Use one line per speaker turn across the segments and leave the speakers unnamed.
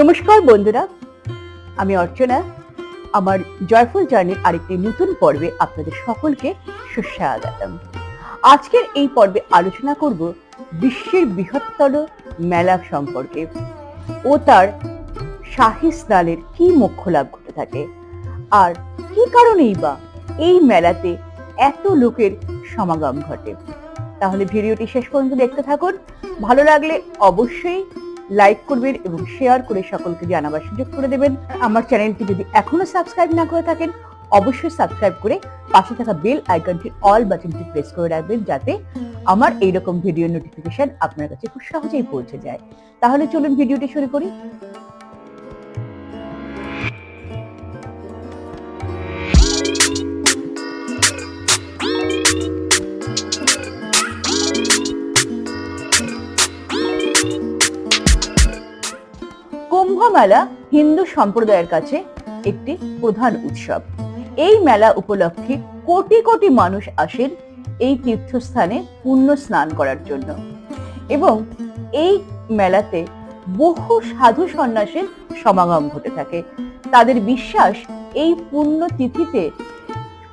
নমস্কার বন্ধুরা, আমি অর্চনা। আমার জয়ফুল জার্নির আরেকটি নতুন পর্বে আপনাদের সকলকে সুস্বাগতম। আজকের এই পর্বে আলোচনা করব বিশ্বের বৃহত্তর মেলা সম্পর্কে ও তার শাহী স্নানের কি মোক্ষ লাভ ঘটে থাকে আর কি কারণেই বা এই মেলাতে এত লোকের সমাগম ঘটে। তাহলে ভিডিওটি শেষ পর্যন্ত দেখতে থাকুন। ভালো লাগলে অবশ্যই লাইক করবেন এবং শেয়ার করে সকলকে জানাবার সুযোগ করে দেবেন। আমার চ্যানেলটি যদি এখনও সাবস্ক্রাইব না করে থাকেন, অবশ্যই সাবস্ক্রাইব করে পাশে থাকা বেল আইকনটি অল বাটনটি প্রেস করে রাখবেন যাতে আমার এইরকম ভিডিও নোটিফিকেশন আপনার কাছে খুব সহজেই পৌঁছে যায়। তাহলে চলুন ভিডিওটি শুরু করি। মেলা হিন্দু সম্প্রদায়ের কাছে একটি প্রধান উৎসব। এই মেলা উপলক্ষে কোটি কোটি মানুষ আসেন এই তীর্থস্থানে পুণ্য স্নান করার জন্য। এবং এই মেলাতে বহু সাধু সন্ন্যাসীর সমাগম ঘটে থাকে। তাদের বিশ্বাস এই পুণ্য তিথিতে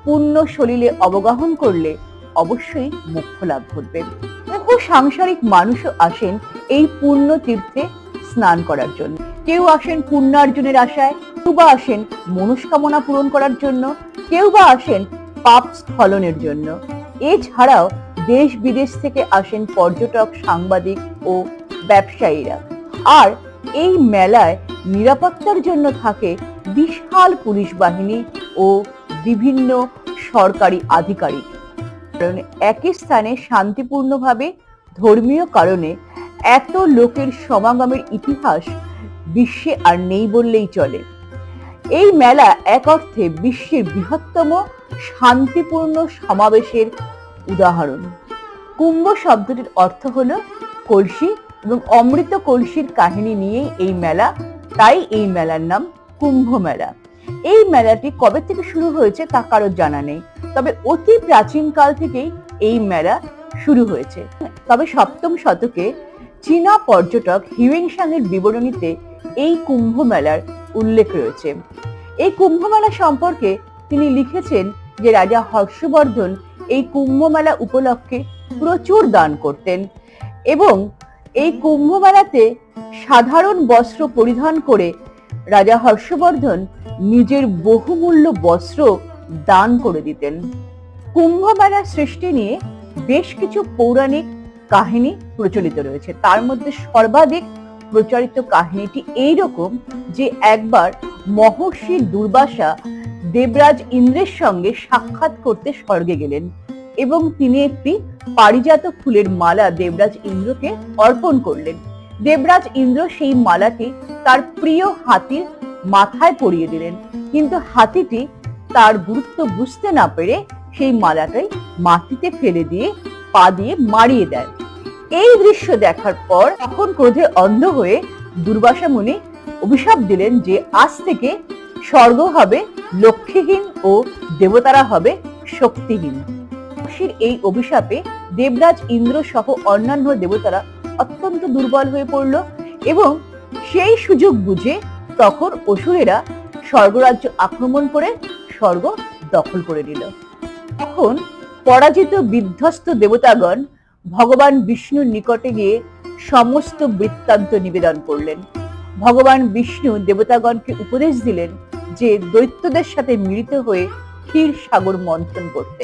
পুণ্য সলিলে অবগাহন করলে অবশ্যই মুখ্য লাভ ঘটবে। বহু সাংসারিক মানুষও আসেন এই পুণ্য তীর্থে স্নান করার জন্য। কেউ আসেন পুণ্যার্জনের আশায়, কেউ বা আসেন মনস্কামনা পূরণ করার জন্য, কেউ বা আসেন পাপ স্খলনের জন্য। এছাড়াও দেশ বিদেশ থেকে আসেন পর্যটক, সাংবাদিক ও ব্যবসায়ীরা। আর এই মেলায় নিরাপত্তার জন্য থাকে বিশাল পুলিশ বাহিনী ও বিভিন্ন সরকারি আধিকারিক। কারণ একই স্থানে শান্তিপূর্ণভাবে, ধর্মীয় কারণে এত লোকের সমাগমের ইতিহাস বিশ্বে আর নেই বললেই চলে। এই মেলা এক অর্থে বিশ্বের বৃহত্তম শান্তিপূর্ণ সমাবেশের উদাহরণ। কুম্ভ শব্দটির অর্থ হলো কলসি এবং অমৃত কলসির কাহিনী নিয়েই এই মেলা, তাই এই মেলার নাম কুম্ভ মেলা। এই মেলাটি কবে থেকে শুরু হয়েছে তা কারোর জানা নেই, তবে অতি প্রাচীন কাল থেকেই এই মেলা শুরু হয়েছে। তবে সপ্তম শতকে চীনা পর্যটক হিউয়েনসাংয়ের বিবরণীতে এই কুম্ভ মেলার উল্লেখ রয়েছে। এই কুম্ভ মেলা সম্পর্কে তিনি লিখেছেন যে রাজা হর্ষবর্ধন এই কুম্ভ মেলা উপলক্ষে প্রচুর দান করতেন এবং এই কুম্ভ মেলাতে সাধারণ বস্ত্র পরিধান করে রাজা হর্ষবর্ধন নিজের বহুমূল্য বস্ত্র দান করে দিতেন। কুম্ভ মেলার সৃষ্টি নিয়ে বেশ কিছু পৌরাণিক কাহিনী প্রচলিত রয়েছে। তার মধ্যে সর্বাধিক প্রচারিত কাহিনীটি এইরকম যে একবার মহর্ষি দুর্বাসা দেবরাজ ইন্দ্রের সঙ্গে সাক্ষাৎ করতে স্বর্গে গেলেন এবং তিনি একটি পারিজাত ফুলের মালা দেবরাজ ইন্দ্রকে অর্পণ করলেন। দেবরাজ ইন্দ্র সেই মালাটি তার প্রিয় হাতির মাথায় পরিয়ে দিলেন। কিন্তু হাতিটি তার গুরুত্ব বুঝতে না পেরে সেই মালাটাই মাটিতে ফেলে দিয়ে পা দিয়ে মারিয়ে দেয়। এই দৃশ্য দেখার পর তখন ক্রোধে অন্ধ হয়ে দুর্বাসা মুনি অভিশাপ দিলেন যে আজ থেকে স্বর্গ হবে লক্ষ্মীহীন ও দেবতারা হবে শক্তিহীন। এই অভিশাপে দেবরাজ ইন্দ্র সহ অন্যান্য দেবতারা অত্যন্ত দুর্বল হয়ে পড়ল এবং সেই সুযোগ বুঝে তখন অসুরেরা স্বর্গরাজ্য আক্রমণ করে স্বর্গ দখল করে নিল। তখন পরাজিত বিধ্বস্ত দেবতাগণ ভগবান বিষ্ণুর নিকটে গিয়ে সমস্ত বৃত্তান্ত নিবেদন করলেন। ভগবান বিষ্ণু দেবতাগণকে উপদেশ দিলেন যে দৈত্যদের সাথে মিলিত হয়ে ক্ষীর সাগর মন্থন করতে।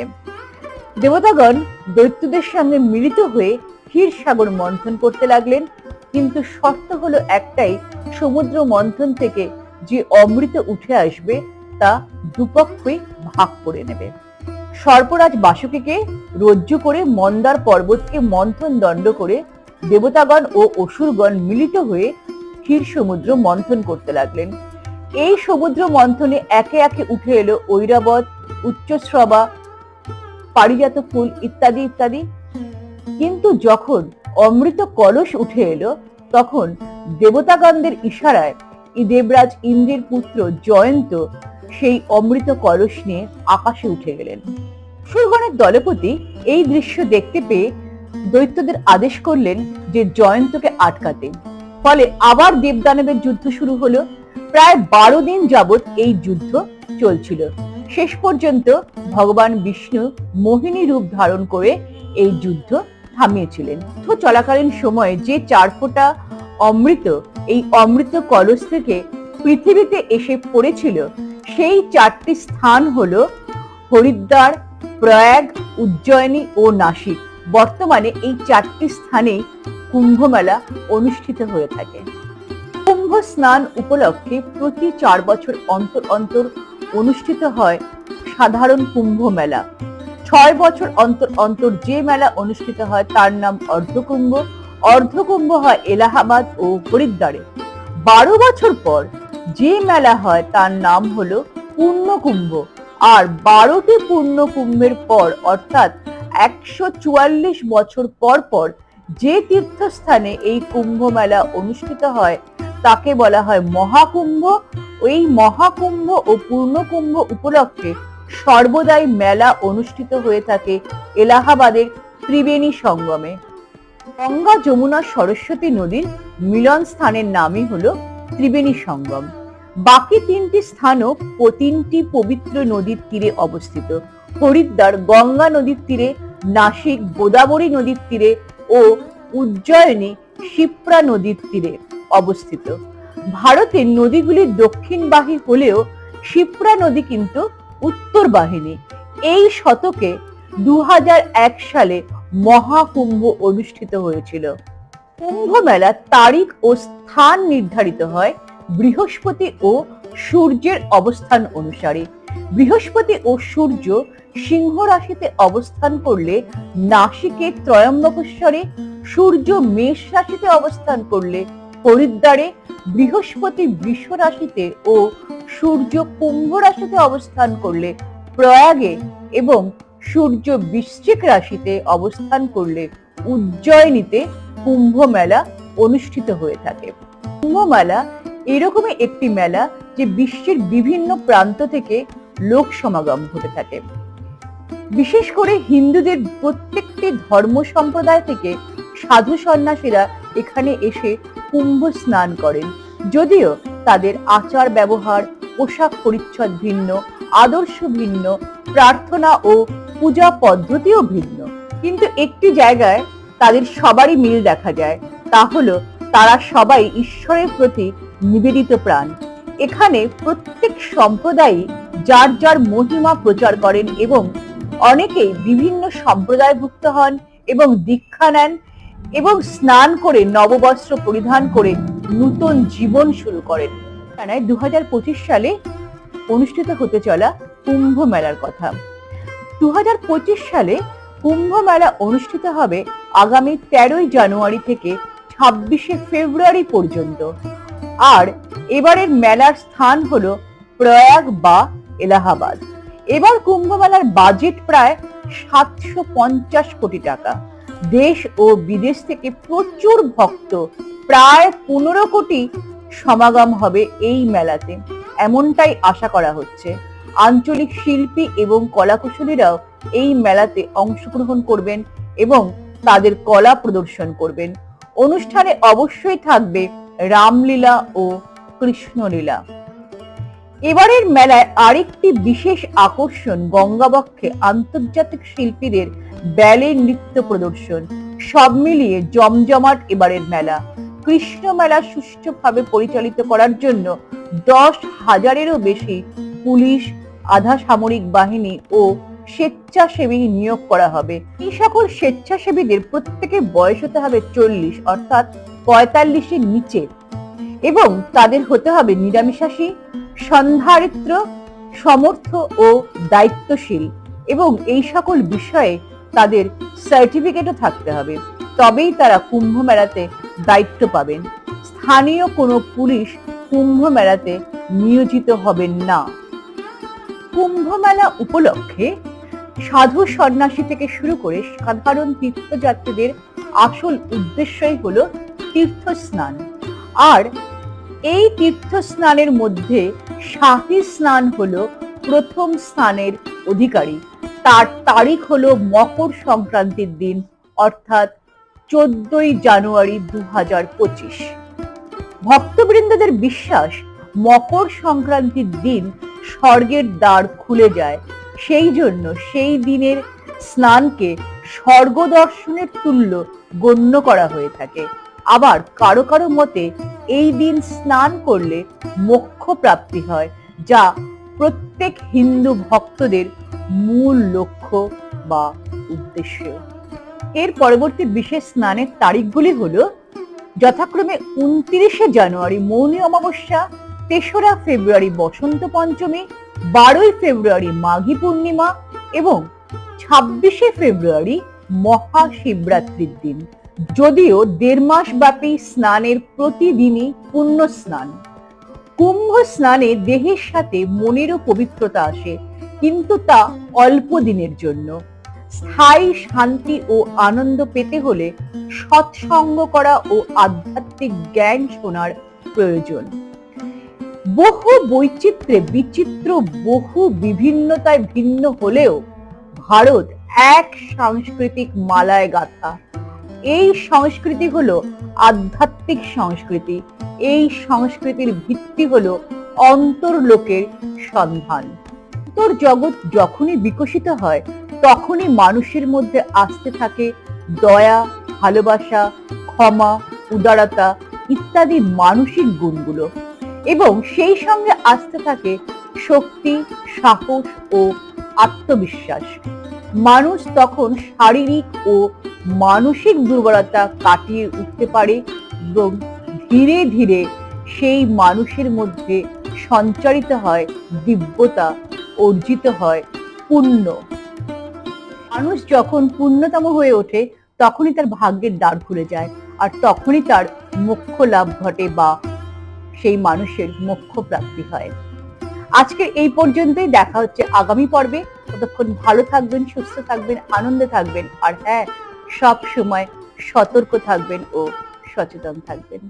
দেবতাগণ দৈত্যদের সঙ্গে মিলিত হয়ে ক্ষীর সাগর মন্থন করতে লাগলেন, কিন্তু শর্ত হলো একটাই, সমুদ্র মন্থন থেকে যে অমৃত উঠে আসবে তা দুপক্ষই ভাগ করে নেবে। সর্পরাজ বাসুকীকে রজ্জু করে মন্দার পর্বতকে মন্থন দণ্ড করে দেবতাগণ ও অসুরগণ মিলিত হয়ে ক্ষীর সমুদ্র মন্থন করতে লাগলেন। এই সমুদ্র মন্থনে একে একে উঠে এলো ঐরাবত উচ্চশ্রবা পারিজাত ফুল ইত্যাদি ইত্যাদি। কিন্তু যখন অমৃত কলস উঠে এলো, তখন দেবতাগণদের ইশারায় দেবরাজ ইন্দ্রের পুত্র জয়ন্ত সেই অমৃত কলস নিয়ে আকাশে উঠে গেলেন। সুরগণের দলপতি এই দৃশ্য দেখতে পেয়ে দৈত্যদের আদেশ করলেন যে জয়ন্তকে আটকাতে। ফলে আবার দেবদানবের যুদ্ধ শুরু হলো। প্রায় বারো দিন যাবৎ এই যুদ্ধ চলছিল। শেষ পর্যন্ত ভগবান বিষ্ণু মোহিনী রূপ ধারণ করে এই যুদ্ধ থামিয়েছিলেন। যুদ্ধ চলাকালীন সময়ে যে চার ফোঁটা অমৃত এই অমৃত কলস থেকে পৃথিবীতে এসে পড়েছিল সেই চারটি স্থান হল হরিদ্বার, প্রয়াগ, উজ্জয়িনী ও নাসিক। বর্তমানে এই চারটি স্থানেই কুম্ভ মেলা অনুষ্ঠিত হয়ে থাকে। কুম্ভ স্নান উপলক্ষে প্রতি চার বছর অন্তর অন্তর অনুষ্ঠিত হয় সাধারণ কুম্ভ মেলা। ছয় বছর অন্তর অন্তর যে মেলা অনুষ্ঠিত হয় তার নাম অর্ধকুম্ভ। অর্ধকুম্ভ হয় এলাহাবাদ ও হরিদ্বারে। বারো বছর পর যে মেলা হয় তার নাম হলো পূর্ণকুম্ভ আর বারোটি পূর্ণকুম্ভের পর, অর্থাৎ একশো চুয়াল্লিশ বছর পর পর, যে তীর্থস্থানে এই কুম্ভ মেলা অনুষ্ঠিত হয়, তাকে বলা হয় মহাকুম্ভ। এই মহাকুম্ভ ও পূর্ণকুম্ভ উপলক্ষে সর্বদাই মেলা অনুষ্ঠিত হয়ে থাকে এলাহাবাদের ত্রিবেণী সঙ্গমে। গঙ্গা যমুনা সরস্বতী নদীর মিলন স্থানের নামই হলো ত্রিবেণী সঙ্গম। বাকি তিনটি স্থানও তিনটি পবিত্র নদীর তীরে অবস্থিত। হরিদ্বার গঙ্গা নদীর তীরে, নাসিক গোদাবরী নদীর তীরে ও উজ্জয়িনী শিপ্রা নদীর তীরে অবস্থিত। ভারতের নদীগুলির দক্ষিণ বাহী হলেও শিপ্রা নদী কিন্তু উত্তর বাহিনী এই শতকে দু হাজার এক সালে মহাকুম্ভ অনুষ্ঠিত হয়েছিল। কুম্ভ মেলার তারিখ ও স্থান নির্ধারিত হয় বৃহস্পতি ও সূর্যের অবস্থান অনুসারে। বৃহস্পতি ও সূর্য সিংহ রাশিতে অবস্থান করলে নাসিকে ত্রয়ম্বকেশ্বরে, সূর্য মেষ রাশিতে অবস্থান করলে হরিদ্বারে, বৃহস্পতি বৃষ রাশিতে ও সূর্য কুম্ভ রাশিতে অবস্থান করলে প্রয়াগে এবং সূর্য বৃশ্চিক রাশিতে অবস্থান করলে উজ্জয়িনীতে কুম্ভ মেলা অনুষ্ঠিত হয়ে থাকে। কুম্ভ মেলা এরকমই একটি মেলা যে বিশ্বের বিভিন্ন প্রান্ত থেকে লোক সমাগম ঘটে থাকে। বিশেষ করে হিন্দুদের প্রত্যেকটি ধর্ম সম্প্রদায় থেকে সাধু সন্ন্যাসীরা এখানে এসে কুম্ভ স্নান করেন। যদিও তাদের আচার ব্যবহার, পোশাক পরিচ্ছদ ভিন্ন, আদর্শ ভিন্ন, প্রার্থনা ও পূজা পদ্ধতিও ভিন্ন। কিন্তু একটি জায়গায় তাদের সবারই মিল দেখা যায়। তা হলো, তারা সবাই ঈশ্বরের প্রতি নিবেদিত প্রাণ। এখানে প্রত্যেক সম্প্রদায়ই যার যার মহিমা প্রচার করেন এবং অনেকেই বিভিন্ন সম্প্রদায়ভুক্ত হন এবং দীক্ষা নেন এবং স্নান করে নববস্ত্র পরিধান করে নূতন জীবন শুরু করেন। জানায় দু সালে অনুষ্ঠিত হতে চলা কুম্ভ মেলার কথা। দু হাজার পঁচিশ সালে কুম্ভ মেলা অনুষ্ঠিত হবে আগামী তেরোই জানুয়ারি থেকে ছাব্বিশে ফেব্রুয়ারি পর্যন্ত। আর এবারের মেলার স্থান হলো প্রয়াগ বা এলাহাবাদ। এবার কুম্ভ মেলার বাজেট প্রায় সাতশো পঞ্চাশ কোটি টাকা। দেশ ও বিদেশ থেকে প্রচুর ভক্ত প্রায় পনেরো কোটি সমাগম হবে এই মেলাতে। এমনটাই আশা করা হচ্ছে। আঞ্চলিক শিল্পী এবং কলাকুশলীরাও এই মেলাতে অংশগ্রহণ করবেন এবং তাদের কলা প্রদর্শন করবেন। অনুষ্ঠানে অবশ্যই থাকবে রামলীলা ও কৃষ্ণলীলা। এবারের মেলায় আরেকটি বিশেষ আকর্ষণ গঙ্গাবক্ষে আন্তর্জাতিক শিল্পীদের ব্যালে নৃত্য প্রদর্শন। সব মিলিয়ে জমজমাট এবারের মেলা। কৃষ্ণ মেলা সুষ্ঠুভাবে পরিচালিত করার জন্য দশ হাজারেরও বেশি পুলিশ, আধা সামরিক বাহিনী ও স্বেচ্ছাসেবী নিয়োগ করা হবে। এই সকল স্বেচ্ছাসেবীদের প্রত্যেকের বয়স হতে হবে চল্লিশ, অর্থাৎ পঁয়তাল্লিশের নিচে। এবং তাদের হতে হবে নিরামিষাশী, সন্ধারিত্র, সমর্থ ও দায়িত্বশীল। এবং এই সকল বিষয়ে তাদের সার্টিফিকেটও থাকতে হবে। তবেই তারা কুম্ভ মেলাতে দায়িত্ব পাবেন। স্থানীয় কোনো পুলিশ কুম্ভ মেলাতে নিয়োজিত হবেন না। কুম্ভ মেলা উপলক্ষে সাধু সন্ন্যাসী থেকে শুরু করে সাধারণ তীর্থযাত্রীদের আসল উদ্দেশ্যই হলো তীর্থ স্নান আর এই তীর্থ স্নানের মধ্যে শাহী স্নান হলো প্রথম স্নানের অধিকারী। তার তারিখ হলো মকর সংক্রান্তির দিন, অর্থাৎ চোদ্দই জানুয়ারি দু হাজার পঁচিশ। ভক্তবৃন্দদের বিশ্বাস, মকর সংক্রান্তির দিন স্বর্গের দ্বার খুলে যায় সেই জন্য সেই দিনের স্নানকে স্বর্গ দর্শনের তুল্য গণ্য করা হয়ে থাকে। আবার কারও কারও মতে এই দিন স্নান করলে মোক্ষ প্রাপ্তি হয়, যা প্রত্যেক হিন্দু ভক্তদের মূল লক্ষ্য বা উদ্দেশ্য। এর পরবর্তী বিশেষ স্নানের তারিখগুলি হলো যথাক্রমে উনত্রিশে জানুয়ারি মৌনী অমাবস্যা, তেসরা ফেব্রুয়ারি বসন্ত পঞ্চমী বারোই ফেব্রুয়ারি মাঘী পূর্ণিমা এবং ছাব্বিশে ফেব্রুয়ারি মহাশিবরাত্রির দিন। যদিও দেড় মাস ব্যাপী স্নানের প্রতিদিনই পুণ্য স্নান। কুম্ভ স্নানে দেহের সাথে মনেরও পবিত্রতা আসে, কিন্তু তা অল্প দিনের জন্য। স্থায়ী শান্তি ও আনন্দ পেতে হলে সৎসঙ্গ করা ও আধ্যাত্মিক জ্ঞান শোনার প্রয়োজন। বহু বৈচিত্র্যে বিচিত্র, বহু বিভিন্নতায় ভিন্ন হলেও ভারত এক সাংস্কৃতিক মালায় গাথা। এই সংস্কৃতি হলো আধ্যাত্মিক সংস্কৃতি। এই সংস্কৃতির ভিত্তি হলো অন্তর্লোকের সন্ধান। তোর জগৎ যখনই বিকশিত হয়, তখনই মানুষের মধ্যে আসতে থাকে দয়া, ভালোবাসা, ক্ষমা, উদারতা ইত্যাদি মানসিক গুণগুলো। এবং সেই সঙ্গে আসতে থাকে শক্তি, সাহস ও আত্মবিশ্বাস। মানুষ তখন শারীরিক ও মানসিক দুর্বলতা কাটিয়ে উঠতে পারে এবং ধীরে ধীরে সেই মানুষের মধ্যে সঞ্চারিত হয় দিব্যতা, অর্জিত হয় পুণ্য। মানুষ যখন পুণ্যতম হয়ে ওঠে, তখনই তার ভাগ্যের দ্বার খুলে যায় আর তখনই তার মোক্ষ লাভ ঘটে বা সেই মানুষের মোক্ষ প্রাপ্তি হয়। আজকে এই পর্যন্তই দেখা হচ্ছে আগামী পর্বে। ততক্ষণ ভালো থাকবেন, সুস্থ থাকবেন, আনন্দে থাকবেন, আর হ্যাঁ সব সময় সতর্ক থাকবেন ও সচেতন থাকবেন।